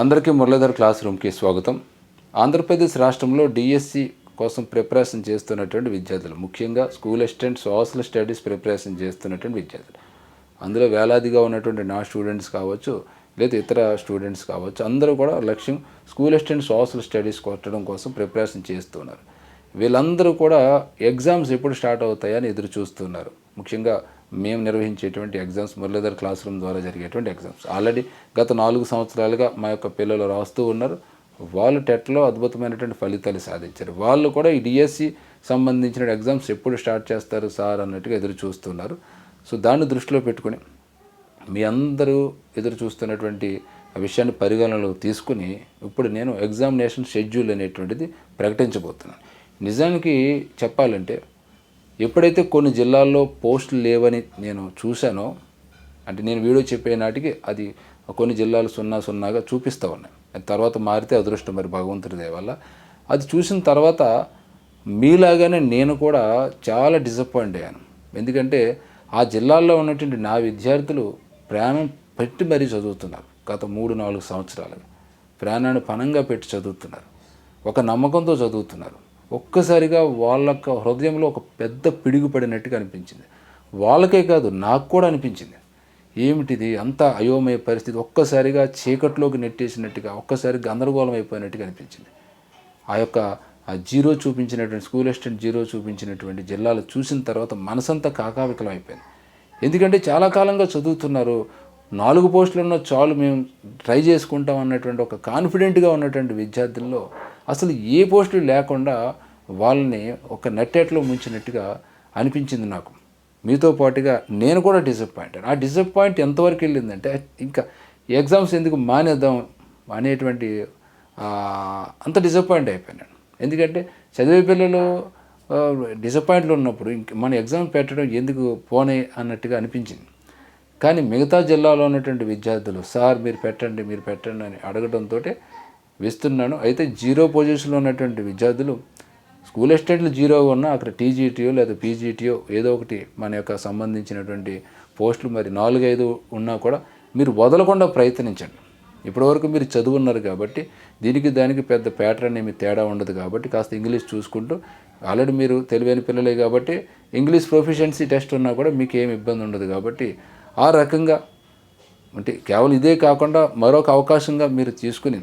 అందరికీ మురళీధర్ క్లాస్ రూమ్కి స్వాగతం. ఆంధ్రప్రదేశ్ రాష్ట్రంలో డిఎస్సి కోసం ప్రిపరేషన్ చేస్తున్నటువంటి విద్యార్థులు ముఖ్యంగా school assistant social studies preparation చేస్తున్నటువంటి విద్యార్థులు. అందులో వేలాదిగా ఉన్నటువంటి నా స్టూడెంట్స్ కావచ్చు లేదా ఇతర స్టూడెంట్స్ కావచ్చు అందరూ కూడా లక్ష్యం స్కూల్ అసిస్టెంట్ సోషల్ స్టడీస్ కొట్టడం కోసం ప్రిపరేషన్ చేస్తున్నారు. వీళ్ళందరూ కూడా ఎగ్జామ్స్ ఎప్పుడు స్టార్ట్ అవుతాయని ఎదురు చూస్తున్నారు. ముఖ్యంగా మేము నిర్వహించేటువంటి ఎగ్జామ్స్ మురళీధర్ క్లాస్ రూమ్ ద్వారా జరిగేటువంటి ఎగ్జామ్స్. ఆల్రెడీ గత నాలుగు సంవత్సరాలుగా మా యొక్క పిల్లలు రాస్తూ ఉన్నారు. వాళ్ళు టెట్లో అద్భుతమైనటువంటి ఫలితాలు సాధించారు. వాళ్ళు కూడా ఈ డిఎస్సి సంబంధించిన ఎగ్జామ్స్ ఎప్పుడు స్టార్ట్ చేస్తారు సార్ అన్నట్టుగా ఎదురు చూస్తున్నారు. సో దాన్ని దృష్టిలో పెట్టుకొని మీ అందరూ ఎదురు చూస్తున్నటువంటి విషయాన్ని పరిగణనలోకి తీసుకుని ఇప్పుడు నేను ఎగ్జామినేషన్ షెడ్యూల్ అనేటువంటిది ప్రకటించబోతున్నాను. నిజానికి చెప్పాలంటే ఎప్పుడైతే కొన్ని జిల్లాల్లో పోస్టులు లేవని నేను చూశానో అంటే నేను వీడియో చెప్పే నాటికి అది కొన్ని జిల్లాలు సున్నా సున్నాగా చూపిస్తూ ఉన్నాయి. అది తర్వాత మారితే అదృష్టం మరి భగవంతుడి వల్ల. అది చూసిన తర్వాత మీలాగానే నేను కూడా చాలా డిసప్పాయింట్ అయ్యాను. ఎందుకంటే ఆ జిల్లాల్లో ఉన్నటువంటి నా విద్యార్థులు ప్రాణం పెట్టి మరీ చదువుతున్నారు. గత మూడు నాలుగు సంవత్సరాలుగా ప్రాణాన్ని పణంగా పెట్టి చదువుతున్నారు. ఒక నమ్మకంతో చదువుతున్నారు. ఒక్కసారిగా వాళ్ళ హృదయంలో ఒక పెద్ద పిడుగు పడినట్టుగా అనిపించింది. వాళ్ళకే కాదు నాకు కూడా అనిపించింది. ఏమిటిది? అంత అయోమయ పరిస్థితి. ఒక్కసారిగా చీకట్లోకి నెట్టేసినట్టుగా ఒక్కసారి గందరగోళం అయిపోయినట్టుగా అనిపించింది. ఆ యొక్క ఆ జీరో చూపించినటువంటి స్కూల్ అసిస్టెంట్ జీరో చూపించినటువంటి జిల్లాలు చూసిన తర్వాత మనసంతా కాకావికలం అయిపోయింది. ఎందుకంటే చాలా కాలంగా చదువుతున్నారు. నాలుగు పోస్టులు ఉన్న చాలు మేము ట్రై చేసుకుంటాం అన్నటువంటి ఒక కాన్ఫిడెంట్గా ఉన్నటువంటి విద్యార్థుల్లో అసలు ఏ పోస్టులు లేకుండా వాళ్ళని ఒక నెట్టేట్లో ముంచినట్టుగా అనిపించింది నాకు. మీతో పాటుగా నేను కూడా డిసప్పాయింట్ ఆ డిసప్పాయింట్ ఎంతవరకు వెళ్ళిందంటే ఇంకా ఎగ్జామ్స్ ఎందుకు మానేద్దాం అనేటువంటి అంత డిసప్పాయింట్ అయిపోయినాను ఎందుకంటే చదివే పిల్లలు డిసప్పాయింట్లు ఉన్నప్పుడు ఇంక మన ఎగ్జామ్ పెట్టడం ఎందుకు పోనే అన్నట్టుగా అనిపించింది. కానీ మిగతా జిల్లాలో ఉన్నటువంటి విద్యార్థులు సార్ మీరు పెట్టండి మీరు పెట్టండి అని అడగడంతో వేస్తున్నాను. అయితే జీరో పొజిషన్లో ఉన్నటువంటి విద్యార్థులు స్కూల్ ఎస్టేట్లు జీరో ఉన్నా అక్కడ టీజీటీఓ లేదా పీజీటీఓ ఏదో ఒకటి మన యొక్క సంబంధించినటువంటి పోస్టులు మరి నాలుగైదు ఉన్నా కూడా మీరు వదలకుండా ప్రయత్నించండి. ఇప్పటివరకు మీరు చదువున్నారు కాబట్టి దీనికి దానికి పెద్ద ప్యాటర్న్ ఏమి తేడా ఉండదు కాబట్టి కాస్త ఇంగ్లీష్ చూసుకుంటూ ఆల్రెడీ మీరు తెలివైన పిల్లలే కాబట్టి ఇంగ్లీష్ ప్రొఫిషియన్సీ టెస్ట్ ఉన్నా కూడా మీకు ఏమి ఇబ్బంది ఉండదు కాబట్టి ఆ రకంగా అంటే కేవలం ఇదే కాకుండా మరొక అవకాశంగా మీరు తీసుకుని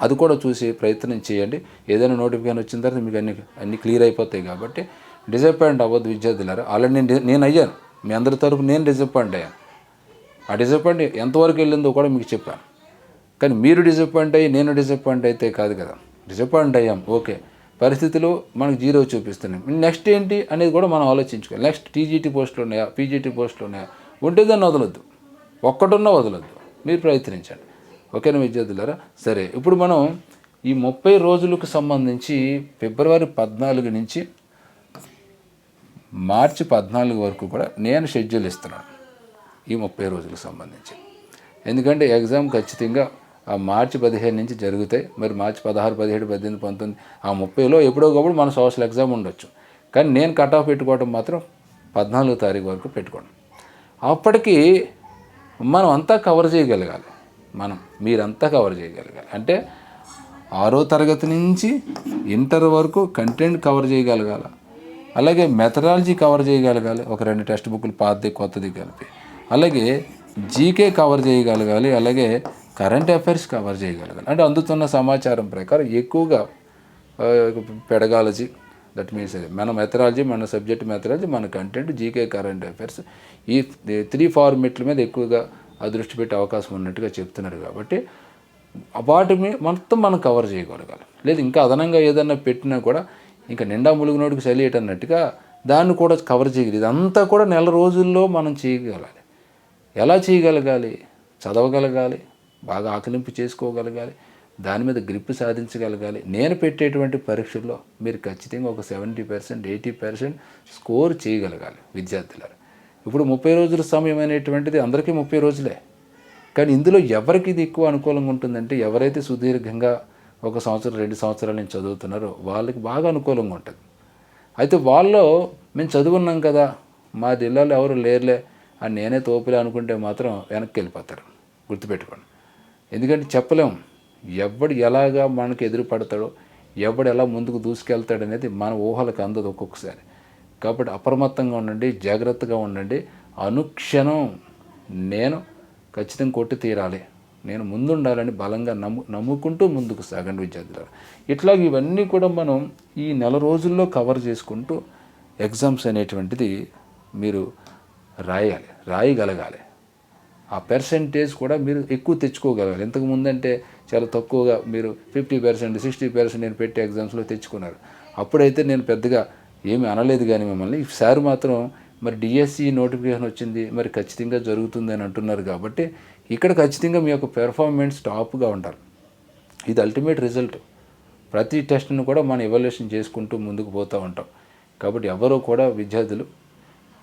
అది కూడా చూసి ప్రయత్నం చేయండి. ఏదైనా నోటిఫికేషన్ వచ్చిన తర్వాత మీకు అన్ని అన్ని క్లియర్ అయిపోతాయి కాబట్టి డిసప్పాయింట్ అవ్వద్దు విద్యార్థులారా. ఆల్రెడీ నేను నేను అయ్యాను. మీ అందరి తరపు నేను డిసప్పాయింట్ అయ్యాను. ఆ డిసప్పాయింట్ ఎంతవరకు వెళ్ళిందో కూడా మీకు చెప్పాను. కానీ మీరు డిసప్పాయింట్ అయ్యి నేను డిసప్పాయింట్ అయితే కాదు కదా. డిసప్పాయింట్ అయ్యాం. ఓకే. పరిస్థితులు మనకు జీరో చూపిస్తున్నాయి. నెక్స్ట్ ఏంటి అనేది కూడా మనం ఆలోచించుకోవాలి. నెక్స్ట్ టీజీటీ పోస్టులు ఉన్నాయా? పీజీటీ పోస్టులు ఉన్నాయా? ఉంటే దాన్ని వదలొద్దు. ఒక్కటున్నా వదలొద్దు. మీరు ప్రయత్నించండి. ఓకేనా విద్యార్థులారా? సరే ఇప్పుడు మనం ఈ ముప్పై రోజులకు సంబంధించి ఫిబ్రవరి పద్నాలుగు నుంచి మార్చి పద్నాలుగు వరకు కూడా నేను షెడ్యూల్ ఇస్తున్నాను ఈ ముప్పై రోజులకు సంబంధించి. ఎందుకంటే ఎగ్జామ్ ఖచ్చితంగా ఆ మార్చి పదిహేను నుంచి జరుగుతాయి. మరి మార్చి పదహారు పదిహేడు పద్దెనిమిది పంతొమ్మిది ఆ ముప్పైలో ఎప్పుడో ఒకప్పుడు మన సోషల్ ఎగ్జామ్ ఉండొచ్చు. కానీ నేను కట్ ఆఫ్ పెట్టుకోవడం మాత్రం పద్నాలుగో తారీఖు వరకు పెట్టుకోండి అప్పటికి మనం అంతా కవర్ చేయగలగాలి. మనం మీరంతా కవర్ చేయగలగాలి. అంటే ఆరో తరగతి నుంచి ఇంటర్ వరకు కంటెంట్ కవర్ చేయగలగాలి. అలాగే మెథడాలజీ కవర్ చేయగలగాలి. ఒక రెండు టెక్స్ట్ బుక్లు పాతది కొత్తది కలిపి. అలాగే జీకే కవర్ చేయగలగాలి. అలాగే కరెంట్ అఫైర్స్ కవర్ చేయగలగాలి. అంటే అందుతున్న సమాచారం ప్రకారం ఎక్కువగా పెడగాలజీ. దట్ మీన్స్ మన మెథడాలజీ మన సబ్జెక్ట్ మెథడాలజీ మన కంటెంట్ జీకే కరెంట్ అఫైర్స్ ఈ త్రీ ఫార్మెట్ల మీద ఎక్కువగా దృష్టి పెట్టే అవకాశం ఉన్నట్టుగా చెప్తున్నారు కాబట్టి వాటి మొత్తం మనం కవర్ చేయగలగాలి. లేదు ఇంకా అదనంగా ఏదన్నా పెట్టినా కూడా ఇంకా నిండా ములుగునోడికి చలియట్ అన్నట్టుగా దాన్ని కూడా కవర్ చేయగలి ఇదంతా కూడా నెల రోజుల్లో మనం చేయగలగాలి ఎలా చేయగలగాలి? చదవగలగాలి బాగా ఆకలింపు చేసుకోగలగాలి దాని మీద గ్రిప్ సాధించగలగాలి. నేను పెట్టేటువంటి పరీక్షల్లో మీరు ఖచ్చితంగా ఒక seventy percent eighty percent score చేయగలగాలి విద్యార్థులారు. ఇప్పుడు ముప్పై రోజుల సమయం అనేటువంటిది అందరికీ ముప్పై రోజులే. కానీ ఇందులో ఎవరికి ఇది ఎక్కువ అనుకూలంగా ఉంటుందంటే ఎవరైతే సుదీర్ఘంగా ఒక సంవత్సరం రెండు సంవత్సరాల నుంచి చదువుతున్నారో వాళ్ళకి బాగా అనుకూలంగా ఉంటుంది. అయితే వాళ్ళు మేము చదువున్నాం కదా మా జిల్లాలో ఎవరు లేరులే అని నేనే తోపులే అనుకుంటే మాత్రం వెనక్కి వెళ్ళిపోతారు. గుర్తుపెట్టుకోండి. ఎందుకంటే చెప్పలేం. ఎవడు ఎలాగా మనకు ఎదురు పడతాడో ఎవడు ఎలా ముందుకు దూసుకెళ్తాడనేది మన ఊహలకు అందదు ఒక్కొక్కసారి. కాబట్టి అప్రమత్తంగా ఉండండి జాగ్రత్తగా ఉండండి. అనుక్షణం నేను ఖచ్చితంగా కొట్టి తీరాలి. నేను ముందుండాలని బలంగా నమ్ము నమ్ముకుంటూ ముందుకు సాగండి విద్యార్థులు ఇట్లా ఇవన్నీ కూడా మనం ఈ నెల రోజుల్లో కవర్ చేసుకుంటూ ఎగ్జామ్స్ అనేటువంటిది మీరు రాయాలి రాయగలగాలి. ఆ పర్సంటేజ్ కూడా మీరు ఎక్కువ తెచ్చుకోగలగాలి. ఇంతకు ముందంటే చాలా తక్కువగా మీరు ఫిఫ్టీ పర్సెంట్ సిక్స్టీ పర్సెంట్ నేను పెట్టే ఎగ్జామ్స్లో తెచ్చుకున్నారు. అప్పుడైతే నేను పెద్దగా ఏమీ అనలేదు కానీ మిమ్మల్ని. సార్ మాత్రం మరి డిఎస్సి నోటిఫికేషన్ వచ్చింది మరి ఖచ్చితంగా జరుగుతుంది అని అంటున్నారు కాబట్టి ఇక్కడ ఖచ్చితంగా మీ యొక్క పెర్ఫార్మెన్స్ టాప్గా ఉండాలి ఇది అల్టిమేట్ రిజల్ట్ ప్రతి టెస్ట్ను కూడా మనం ఎవాల్యుయేషన్ చేసుకుంటూ ముందుకు పోతూ ఉంటాం. కాబట్టి ఎవరో కూడా విద్యార్థులు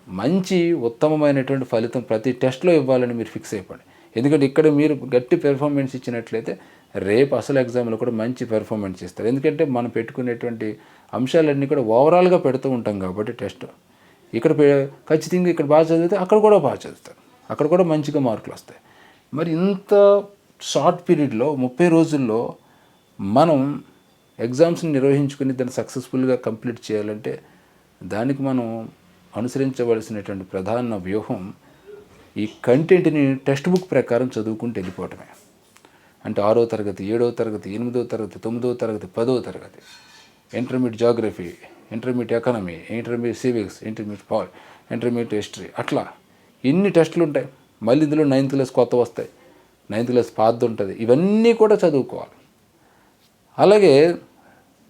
మంచి ఉత్తమమైనటువంటి ఫలితం ప్రతి టెస్ట్లో ఇవ్వాలని మీరు ఫిక్స్ అయిపోండి. ఎందుకంటే ఇక్కడ మీరు గట్టి పెర్ఫార్మెన్స్ ఇచ్చినట్లయితే రేపు అసలు ఎగ్జామ్లో కూడా మంచి పెర్ఫార్మెన్స్ ఇస్తారు ఎందుకంటే మనం పెట్టుకునేటువంటి అంశాలన్నీ కూడా ఓవరాల్గా పెడుతూ ఉంటాం కాబట్టి టెస్ట్. ఇక్కడ ఖచ్చితంగా ఇక్కడ బాగా చదివితే అక్కడ కూడా బాగా చదువుతారు. అక్కడ కూడా మంచిగా మార్కులు వస్తాయి. మరి ఇంత షార్ట్ పీరియడ్లో ముప్పై రోజుల్లో మనం ఎగ్జామ్స్ని నిర్వహించుకుని దాన్ని సక్సెస్ఫుల్గా కంప్లీట్ చేయాలంటే దానికి మనం అనుసరించవలసినటువంటి ప్రధాన వ్యూహం ఈ కంటెంట్ని టెక్స్ట్ బుక్ ప్రకారం చదువుకుంటూ వెళ్ళిపోవటమే. అంటే ఆరో తరగతి ఏడో తరగతి ఎనిమిదో తరగతి తొమ్మిదో తరగతి పదో తరగతి. Intermediate geography intermediate economy intermediate civics intermediate Paul intermediate history అట్లా ఎన్ని టెస్టులు ఉంటాయి? మళ్ళీ ఇందులో నైన్త్ క్లాస్ కొత్త వస్తాయి. నైన్త్ క్లాస్ పాత ఉంటుంది. ఇవన్నీ కూడా చదువుకోవాలి. అలాగే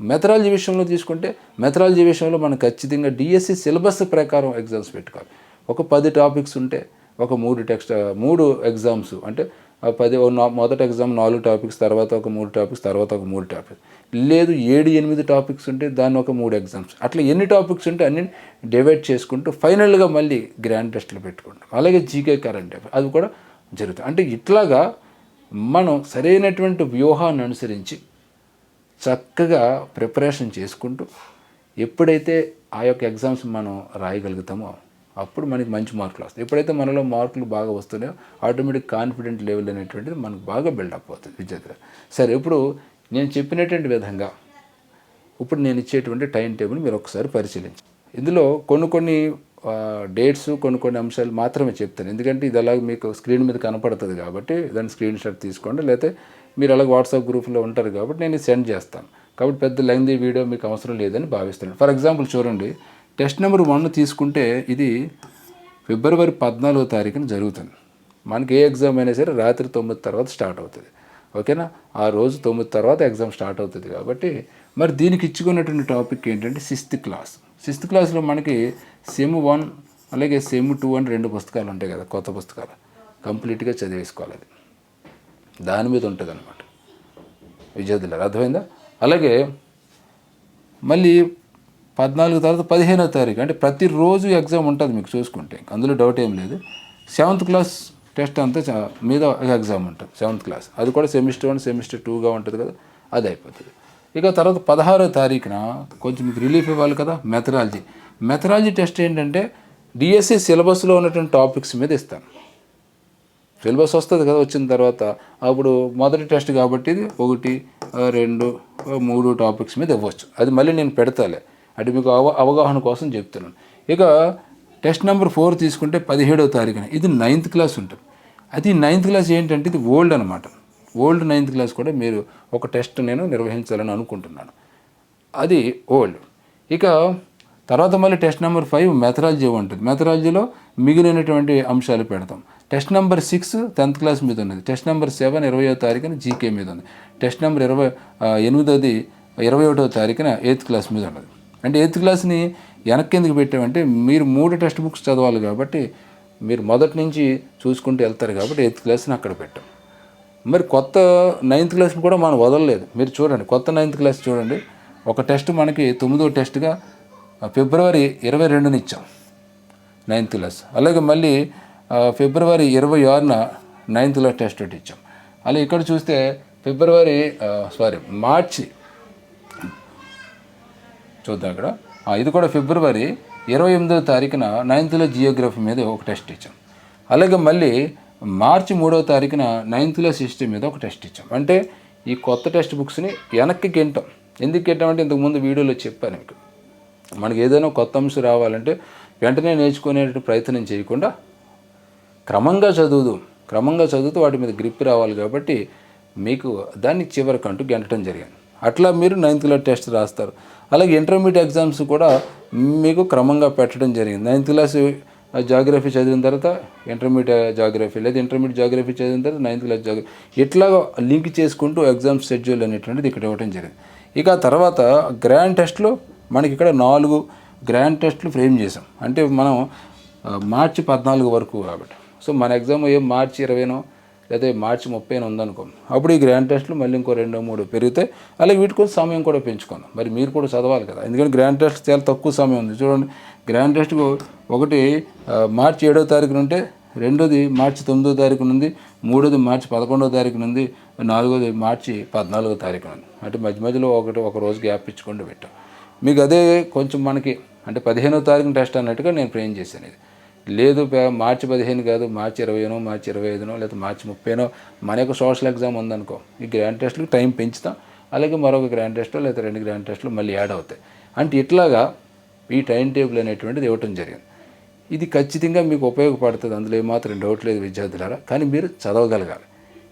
మెథడాలజీ విషయంలో తీసుకుంటే మెథడాలజీ విషయంలో మనం ఖచ్చితంగా డిఎస్సి సిలబస్ ప్రకారం ఎగ్జామ్స్ పెట్టుకోవాలి. ఒక పది టాపిక్స్ ఉంటే ఒక మూడు టెక్స్ట్ మూడు ఎగ్జామ్స్ అంటే పది ఓ మొదటి ఎగ్జామ్ నాలుగు టాపిక్స్ తర్వాత ఒక మూడు టాపిక్స్ తర్వాత ఒక మూడు టాపిక్స్. లేదు ఏడు ఎనిమిది టాపిక్స్ ఉంటే దాన్ని ఒక మూడు ఎగ్జామ్స్. అట్లా ఎన్ని టాపిక్స్ ఉంటే అన్ని డివైడ్ చేసుకుంటూ ఫైనల్గా మళ్ళీ గ్రాండ్ టెస్ట్లు పెట్టుకుంటాం. అలాగే జీకే కరెంట్ అఫైర్ అది కూడా జరుగుతుంది. అంటే ఇట్లాగా మనం సరైనటువంటి వ్యూహాన్ని అనుసరించి చక్కగా ప్రిపరేషన్ చేసుకుంటూ ఎప్పుడైతే ఆ యొక్క ఎగ్జామ్స్ మనం రాయగలుగుతామో అప్పుడు మనకి మంచి మార్కులు వస్తాయి. ఎప్పుడైతే మనలో మార్కులు బాగా వస్తున్నాయో ఆటోమేటిక్ కాన్ఫిడెంట్ లెవెల్ అనేటువంటిది మనకు బాగా బిల్డప్ అవుతుంది. విద్యార్థులు సరే ఇప్పుడు నేను చెప్పినటువంటి విధంగా ఇప్పుడు నేను ఇచ్చేటువంటి టైం టేబుల్ మీరు ఒకసారి పరిశీలించి ఇందులో కొన్ని కొన్ని డేట్స్ కొన్ని కొన్ని అంశాలు మాత్రమే చెప్తాను. ఎందుకంటే ఇది అలాగే మీకు స్క్రీన్ మీద కనపడుతుంది కాబట్టి దాన్ని స్క్రీన్ షాట్ తీసుకోండి. లేకపోతే మీరు అలాగే వాట్సాప్ గ్రూప్లో ఉంటారు కాబట్టి నేను సెండ్ చేస్తాను. కాబట్టి పెద్ద లెంగ్ది వీడియో మీకు అవసరం లేదని భావిస్తున్నాను. ఫర్ ఎగ్జాంపుల్ చూడండి టెస్ట్ నెంబర్ వన్ తీసుకుంటే ఇది ఫిబ్రవరి పద్నాలుగో తారీఖున జరుగుతుంది. మనకి ఏ ఎగ్జామ్ అయినా సరే రాత్రి తొమ్మిది తర్వాత స్టార్ట్ అవుతుంది. ఓకేనా? ఆ రోజు తొమ్మిది తర్వాత ఎగ్జామ్ స్టార్ట్ అవుతుంది కాబట్టి మరి దీనికి ఇచ్చుకున్నటువంటి టాపిక్ ఏంటంటే సిక్స్త్ క్లాస్. సిక్స్త్ క్లాస్లో మనకి సెమ్ వన్ అలాగే సెమ్ టూ అని రెండు పుస్తకాలు ఉంటాయి కదా కొత్త పుస్తకాలు. కంప్లీట్గా చదివేసుకోవాలి అది. దాని మీద ఉంటుంది అనమాట విద్యార్థులు అర్థమైందా? అలాగే మళ్ళీ పద్నాలుగు తర్వాత పదిహేనో తారీఖు. అంటే ప్రతిరోజు ఎగ్జామ్ ఉంటుంది మీకు చూసుకుంటే. అందులో డౌట్ ఏం లేదు. సెవెంత్ క్లాస్ టెస్ట్ అంతా మీద ఎగ్జామ్ ఉంటుంది సెవెంత్ క్లాస్ అది కూడా సెమిస్టర్ వన్ సెమిస్టర్ టూగా ఉంటుంది కదా అది అయిపోతుంది. ఇక తర్వాత పదహారో తారీఖున కొంచెం మీకు రిలీఫ్ ఇవ్వాలి కదా మెథడాలజీ మెథడాలజీ టెస్ట్ ఏంటంటే డిఎస్సి సిలబస్లో ఉన్నటువంటి టాపిక్స్ మీద ఇస్తాను. సిలబస్ వస్తుంది కదా వచ్చిన తర్వాత అప్పుడు మొదటి టెస్ట్ కాబట్టి ఇది ఒకటి రెండు మూడు టాపిక్స్ మీద ఇవ్వచ్చు. అది మళ్ళీ నేను పెడతాలే. అటు మీకు అవ అవగాహన కోసం చెప్తున్నాను. ఇక టెస్ట్ నెంబర్ ఫోర్ తీసుకుంటే పదిహేడవ తారీఖున. ఇది నైన్త్ క్లాస్ ఉంటుంది. అది నైన్త్ క్లాస్ ఏంటంటే ఇది ఓల్డ్ అనమాట ఓల్డ్ నైన్త్ క్లాస్ కూడా మీరు ఒక టెస్ట్ నేను నిర్వహించాలని అనుకుంటున్నాను. అది ఓల్డ్. ఇక తర్వాత మళ్ళీ టెస్ట్ నెంబర్ ఫైవ్ మెథరాలజీ ఉంటుంది. మెథరాలజీలో మిగిలినటువంటి అంశాలు పెడతాం. Test number six tenth class మీద ఉన్నది. టెస్ట్ నెంబర్ సెవెన్ ఇరవయో తారీఖున జీకే మీద ఉంది టెస్ట్ నెంబర్ ఇరవై ఎనిమిదోది ఇరవై ఒకటో తారీఖున ఎయిత్ క్లాస్ మీద ఉన్నది. అంటే ఎయిత్ క్లాస్ని వెనక్కి ఎందుకు పెట్టామంటే మీరు మూడు టెక్స్ట్ బుక్స్ చదవాలి కాబట్టి మీరు మొదటి నుంచి చూసుకుంటూ వెళ్తారు కాబట్టి ఎయిత్ క్లాస్ని అక్కడ పెట్టాం. మరి కొత్త నైన్త్ క్లాస్ కూడా మనం వదలలేదు. మీరు చూడండి కొత్త నైన్త్ క్లాస్ చూడండి. ఒక టెస్ట్ మనకి తొమ్మిదో టెస్ట్గా ఫిబ్రవరి ఇరవై రెండున ఇచ్చాం నైన్త్ క్లాస్. అలాగే మళ్ళీ ఫిబ్రవరి ఇరవై ఆరున నైన్త్ క్లాస్ టెస్ట్ ఒకటి ఇచ్చాం. అలా ఇక్కడ చూస్తే ఫిబ్రవరి సారీ మార్చి చూద్దాం ఇక్కడ ఇది కూడా ఫిబ్రవరి ఇరవై ఎనిమిదో తారీఖున నైన్త్లో జియోగ్రఫీ మీద ఒక టెస్ట్ ఇచ్చాం. అలాగే మళ్ళీ మార్చి మూడో తారీఖున నైన్త్లో క్లాస్ మీద ఒక టెస్ట్ ఇచ్చాం. అంటే ఈ కొత్త టెక్స్ట్ బుక్స్ని వెనక్కి గెంటాం ఎందుకు గెంటామంటే ఇంతకుముందు వీడియోలో చెప్పాను మీకు. మనకి ఏదైనా కొత్త అంశం రావాలంటే వెంటనే నేర్చుకునే ప్రయత్నం చేయకుండా క్రమంగా చదువుదు. క్రమంగా చదువుతూ వాటి మీద గ్రిప్ రావాలి కాబట్టి మీకు దాన్ని చివరికంటూ గెంటడం జరిగింది. అట్లా మీరు నైన్త్లో టెస్ట్ రాస్తారు. అలాగే ఇంటర్మీడియట్ ఎగ్జామ్స్ కూడా మీకు క్రమంగా పెట్టడం జరిగింది. నైన్త్ క్లాస్ జాగ్రఫీ చదివిన తర్వాత ఇంటర్మీడియట్ జాగ్రఫీ లేదా ఇంటర్మీడియట్ జాగ్రఫీ చదివిన తర్వాత నైన్త్ క్లాస్ జాగ్రఫీ ఇట్లా లింక్ చేసుకుంటూ ఎగ్జామ్ షెడ్యూల్ అనేటువంటిది ఇక్కడ ఇవ్వడం జరిగింది. ఇక తర్వాత గ్రాండ్ టెస్ట్లో మనకి ఇక్కడ నాలుగు గ్రాండ్ టెస్ట్లు ఫ్రేమ్ చేసాం అంటే మనం మార్చి పద్నాలుగు వరకు కాబట్టి. సో మన ఎగ్జామ్ ఏ మార్చి ఇరవైనో లేదా మార్చి ముప్పై ఉందనుకో. అప్పుడు ఈ గ్రాండ్ టెస్ట్లు మళ్ళీ ఇంకో రెండో మూడు పెరుగుతాయి అలాగే వీటి కోసం సమయం కూడా పెంచుకుందాం. మరి మీరు కూడా చదవాలి కదా. ఎందుకంటే గ్రాండ్ టెస్ట్ చాలా తక్కువ సమయం ఉంది. చూడండి గ్రాండ్ టెస్ట్కు ఒకటి మార్చి ఏడో తారీఖున ఉంటే రెండోది మార్చి తొమ్మిదో తారీఖున ఉంది మూడోది మార్చి పదకొండో తారీఖున ఉంది నాలుగోది మార్చి పద్నాలుగో తారీఖు ఉంది. అంటే మధ్య మధ్యలో ఒకటి ఒక రోజు గ్యాప్ ఇచ్చుకుంటూ పెట్టాం. మీకు అదే కొంచెం మనకి అంటే పదిహేనో తారీఖున టెస్ట్ అన్నట్టుగా నేను ఫ్రేమ్ చేశాను ఇది. లేదు పే- మార్చి పదిహేను కాదు మార్చి ఇరవైనో మార్చి ఇరవై ఐదునో లేదా మార్చి ముప్పైనో మన యొక్క సోషల్ ఎగ్జామ్ ఉందనుకో ఈ గ్రాండ్ టెస్ట్కి టైం పెంచుతాం. అలాగే మరొక గ్రాండ్ టెస్ట్ లేదా రెండు గ్రాండ్ టెస్ట్లు మళ్ళీ యాడ్ అవుతాయి. అంటే ఇట్లాగా ఈ టైం టేబుల్ అనేటువంటిది ఇవ్వటం జరిగింది. ఇది ఖచ్చితంగా మీకు ఉపయోగపడుతుంది. అందులో ఏమాత్రం డౌట్ లేదు విద్యార్థులారా. కానీ మీరు చదవగలగాలి.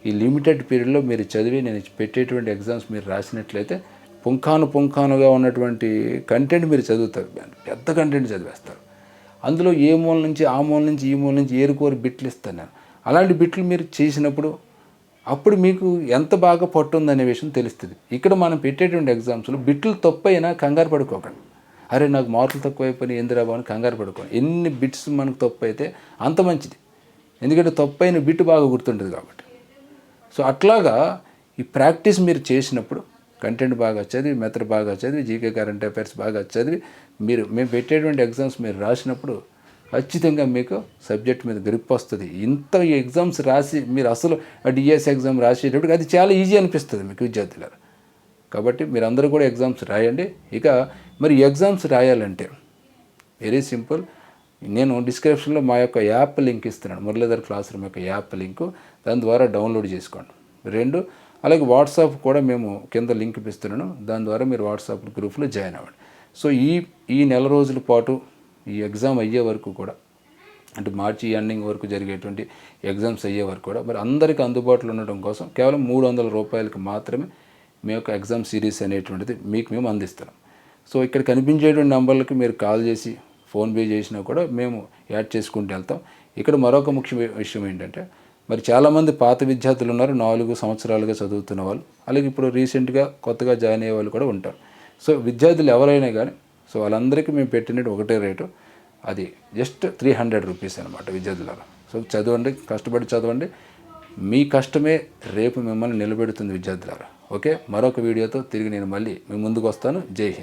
ఈ లిమిటెడ్ పీరియడ్లో మీరు చదివి నేను పెట్టేటువంటి ఎగ్జామ్స్ మీరు రాసినట్లయితే పుంఖాను పుంఖానుగా ఉన్నటువంటి కంటెంట్ మీరు చదువుతారు. పెద్ద కంటెంట్ చదివేస్తారు. అందులో ఏ మూల నుంచి ఆ మూల నుంచి ఈ మూల నుంచి ఏరుకోరి బిట్లు ఇస్తాను నేను. అలాంటి బిట్లు మీరు చేసినప్పుడు అప్పుడు మీకు ఎంత బాగా పట్టుందనే విషయం తెలుస్తుంది. ఇక్కడ మనం పెట్టేటువంటి ఎగ్జామ్స్లో బిట్లు తప్పైనా కంగారు పడుకోకండి. అరే నాకు మార్కులు తక్కువైపోయినాయి ఏందిరా బాబు అని కంగారు పడుకోండి. ఎన్ని బిట్స్ మనకు తప్పు అయితే అంత మంచిది. ఎందుకంటే తప్పైన బిట్ బాగా గుర్తుంటుంది కాబట్టి. సో అట్లాగా ఈ ప్రాక్టీస్ మీరు చేసినప్పుడు కంటెంట్ బాగా చదివి మెథడ్ బాగా చదివి జీకే కరెంట్ అఫైర్స్ బాగా చదివి మీరు మేము పెట్టేటువంటి ఎగ్జామ్స్ మీరు రాసినప్పుడు ఖచ్చితంగా మీకు సబ్జెక్ట్ మీద గ్రిప్ వస్తుంది. ఇంత ఈ ఎగ్జామ్స్ రాసి మీరు అసలు డిఎస్ ఎగ్జామ్ రాసేటప్పుడు అది చాలా ఈజీ అనిపిస్తుంది మీకు విద్యార్థులారు కాబట్టి మీరందరూ కూడా ఎగ్జామ్స్ రాయండి. ఇక మరి ఎగ్జామ్స్ రాయాలంటే వెరీ సింపుల్. నేను డిస్క్రిప్షన్లో మా యొక్క యాప్ లింక్ ఇస్తున్నాను. మురళీధర్ క్లాస్ రూమ్ యొక్క యాప్ లింకు. దాని ద్వారా డౌన్లోడ్ చేసుకోండి. రెండు అలాగే వాట్సాప్ కూడా మేము కింద లింక్ ఇస్తున్నాను దాని ద్వారా మీరు వాట్సాప్ గ్రూప్లో జాయిన్ అవ్వండి. సో ఈ ఈ నెల రోజుల పాటు ఈ ఎగ్జామ్ అయ్యే వరకు కూడా అంటే మార్చి ఎండింగ్ వరకు జరిగేటువంటి ఎగ్జామ్స్ అయ్యే వరకు కూడా మరి అందరికీ అందుబాటులో ఉండడం కోసం కేవలం మూడు వందల రూపాయలకి మాత్రమే మీ యొక్క ఎగ్జామ్ సిరీస్ అనేటువంటిది మీకు మేము అందిస్తున్నాం. సో ఇక్కడ కనిపించేటువంటి నెంబర్లకి మీరు కాల్ చేసి ఫోన్పే చేసినా కూడా మేము యాడ్ చేసుకుంటూ వెళ్తాం. ఇక్కడ మరొక ముఖ్య విషయం ఏంటంటే మరి చాలామంది పాత విద్యార్థులు ఉన్నారు నాలుగు సంవత్సరాలుగా చదువుతున్న వాళ్ళు. అలాగే ఇప్పుడు రీసెంట్గా కొత్తగా జాయిన్ అయ్యే వాళ్ళు కూడా ఉంటారు. సో విద్యార్థులు ఎవరైనా కానీ సో వాళ్ళందరికీ మేము పెట్టినట్టు ఒకటే రేటు. అది జస్ట్ త్రీ హండ్రెడ్ రూపీస్ అనమాట విద్యార్థులకు సో చదవండి కష్టపడి చదవండి. మీ కష్టమే రేపు మిమ్మల్ని నిలబెడుతుంది విద్యార్థులారా ఓకే? మరొక వీడియోతో తిరిగి నేను మళ్ళీ మీ ముందుకు వస్తాను. జై హింద్.